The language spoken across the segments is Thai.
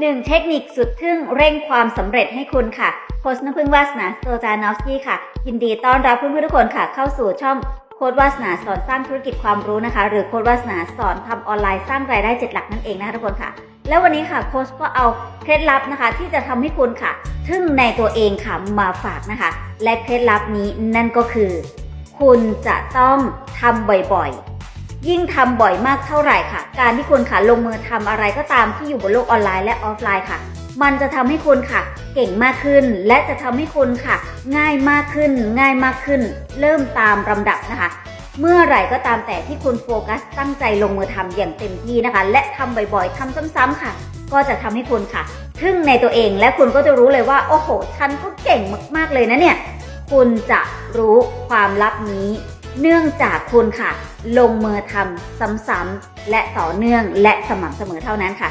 หนึ่งเทคนิคสุดทึ่งเร่งความสำเร็จให้คุณค่ะโค้ชน้ำพึ่งวาสนาสโตจานอฟสกี้ค่ะ ยินดีต้อนรับเพื่อนๆทุกคนค่ะ เข้าสู่ช่องโค้ดวาสนาสอนสร้างธุรกิจความรู้นะคะ หรือโค้ดวาสนาสอนทำออนไลน์สร้างรายได้เจ็ดหลักนั่นเองนะคะทุกคนค่ะ แล้ววันนี้ค่ะโค้ชก็เอาเคล็ดลับนะคะ ที่จะทำให้คุณค่ะ ทึ่งในตัวเองค่ะมาฝากนะคะ และเคล็ดลับนี้นั่นก็คือ คุณจะต้องทำบ่อยๆ ยิ่งทำบ่อยมากเท่าไหร่ค่ะ การที่คุณค่ะลงมือทำอะไรก็ตามที่อยู่บนโลกออนไลน์และออฟไลน์ค่ะ มันจะทำให้คุณค่ะ เก่งมากขึ้น และจะทำให้คุณค่ะ ง่ายมากขึ้น ง่ายมากขึ้น เริ่มตามลำดับนะคะ เมื่อไหร่ก็ตามแต่ที่คุณโฟกัสตั้งใจลงมือทำอย่างเต็มที่นะคะ และทำบ่อยๆทำซ้ำๆค่ะ ก็จะทำให้คุณค่ะทึ่งในตัวเองและคุณก็จะรู้เลยว่าโอ้โหฉันก็เก่งมากๆเลยนะเนี่ยคุณจะรู้ความลับนี้ เนื่องจากคุณค่ะ ลงมือทำซ้ำๆและต่อเนื่องและสม่ำเสมอเท่านั้นค่ะ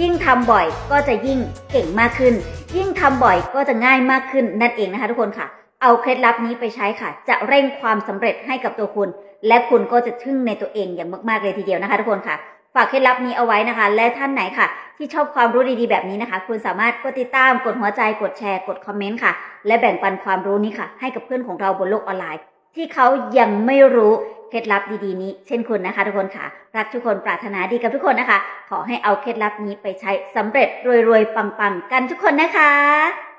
ยิ่งทำบ่อยก็จะยิ่งเก่งมากขึ้น ยิ่งทำบ่อยก็จะง่ายมากขึ้นนั่นเองนะคะทุกคนค่ะ เอาเคล็ดลับนี้ไปใช้ค่ะ จะเร่งความสำเร็จให้กับตัวคุณ และคุณก็จะทึ่งในตัวเองอย่างมากๆเลยทีเดียวนะคะ ทุกคนค่ะฝากเคล็ดลับนี้เอาไว้นะคะ และท่านไหนค่ะ ที่ชอบความรู้ดีๆแบบนี้นะคะ คุณสามารถกดติดตาม กดหัวใจ กดแชร์ กดคอมเมนต์ค่ะ และแบ่งปันความรู้นี้ค่ะ ให้กับเพื่อนของเราบนโลกออนไลน์ ที่เขายังไม่รู้เคล็ดลับดีๆนี้ เช่นคุณนะคะทุกคนค่ะ รักทุกคนปรารถนาดีกับทุกคนนะคะ ขอให้เอาเคล็ดลับนี้ไปใช้สำเร็จรวยๆปังๆกันทุกคนนะคะ